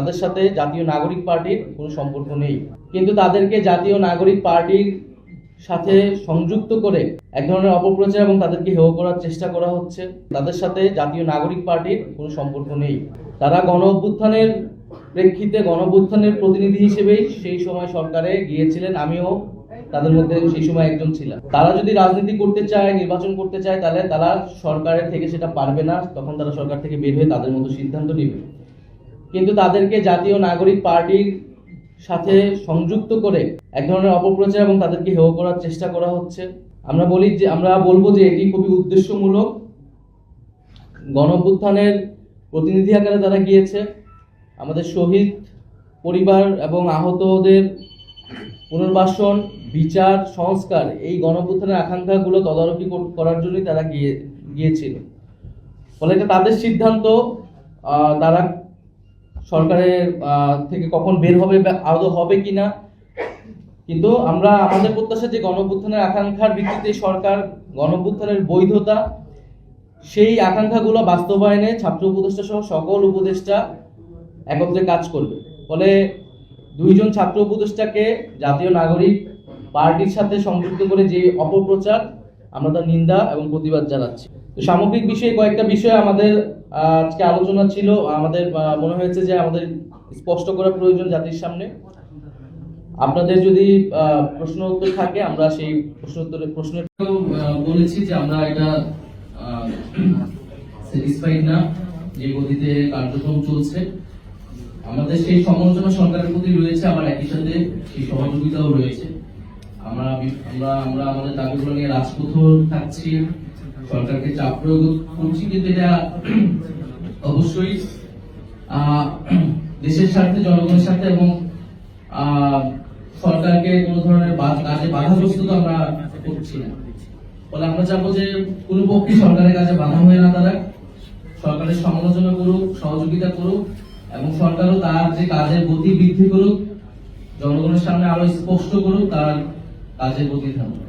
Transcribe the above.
তাদের সাথে জাতীয় নাগরিক পার্টির কোনো সম্পর্ক নেই। কিন্তু তাদেরকে জাতীয় নাগরিক পার্টির সাথে সংযুক্ত করে এক ধরনের অপপ্রচার এবং তাদেরকে হেয় করার চেষ্টা করা হচ্ছে। তাদের সাথে জাতীয় নাগরিক পার্টির কোনো সম্পর্ক নেই। তারা গণ অভ্যুত্থানের প্রেক্ষিতে গণ অভ্যুত্থানের প্রতিনিধি হিসেবেই সেই সময় সরকারে গিয়েছিলেন। আমিও তাদের মধ্যে সেই সময় একজন ছিলাম। তারা যদি রাজনীতি করতে চায়, নির্বাচন করতে চায়, তাহলে তারা সরকারের থেকে সেটা পারবে না। তখন তারা সরকার থেকে বের হয়ে তাদের মতো সিদ্ধান্ত নেবে। কিন্তু তাদেরকে জাতীয় নাগরিক পার্টির সাথে সংযুক্ত করে এক ধরনের অপপ্রচার এবং তাদেরকে হেয় করার চেষ্টা করা হচ্ছে। আমরা বলি যে, আমরা বলব যে এটি খুবই উদ্দেশ্যমূলক। গণঅভ্যুত্থানের প্রতিনিধি আকারে তারা গিয়েছে। আমাদের শহীদ পরিবার এবং আহতদের পুনর্বাসন, বিচার, সংস্কার এই গণঅভ্যুত্থানের আকাঙ্ক্ষাগুলো তদারকি করার জন্যই তারা গিয়ে, গিয়েছিল। ফলে এটা তাদের সিদ্ধান্ত। তারা সরকারের থেকে কখন বের হবে আদৌ হবে কিনা। কিন্তু আমরা, আমাদের প্রত্যাশা যে গণঅভ্যুত্থানের আকাঙ্ক্ষার ভিত্তিতে সরকার গণঅভ্যুত্থানের বৈধতা, সেই আকাঙ্ক্ষাগুলো বাস্তবায়নে ছাত্র উপদেষ্টা সহ সকল উপদেষ্টা একত্রে কাজ করবে। ফলে দুইজন ছাত্র উপদেষ্টাকে জাতীয় নাগরিক পার্টির সাথে সংযুক্ত করে যে অপপ্রচার, আমরা তার নিন্দা এবং প্রতিবাদ জানাচ্ছি। তো সামগ্রিক বিষয়ে কয়েকটা বিষয় আমাদের আজকে আলোচনা ছিল, আমাদের মনে হয়েছে যে আমাদের স্পষ্ট করা প্রয়োজন জাতির সামনে। আপনাদের যদি প্রশ্ন উত্তর থাকে, আমরা সেই প্রশ্ন উত্তরের প্রশ্নের বলেছি যে আমরা এটা স্যাটিসফাইড না, যে গতিতে কার্যক্রম চলছে। আমাদের সেই সমালোচনা সরকারের প্রতি রয়েছে, আবার একই সাথে সেই সহযোগিতাও রয়েছে। আমরা আমরা আমরা আমাদের দাবিগুলো নিয়ে রাজপথও থাকছি সরকারকে চাপ প্রয়োগ করছি, কিন্তু এটা অবশ্যই দেশের স্বার্থে, জনগণের স্বার্থে এবং সরকারকে কোনো ধরনের কাজে বাধাগ্রস্ত তো আমরা করছি না। ফলে আমরা চাবো যে কোনো পক্ষে সরকারের কাছে বাধা হয়ে না তারা সরকারের সমালোচনা করুক, সহযোগিতা করুক এবং সরকারও তার যে কাজের গতি বৃদ্ধি করুক, জনগণের সামনে আরও স্পষ্ট করুক, তার কাজের গতি থাকুক।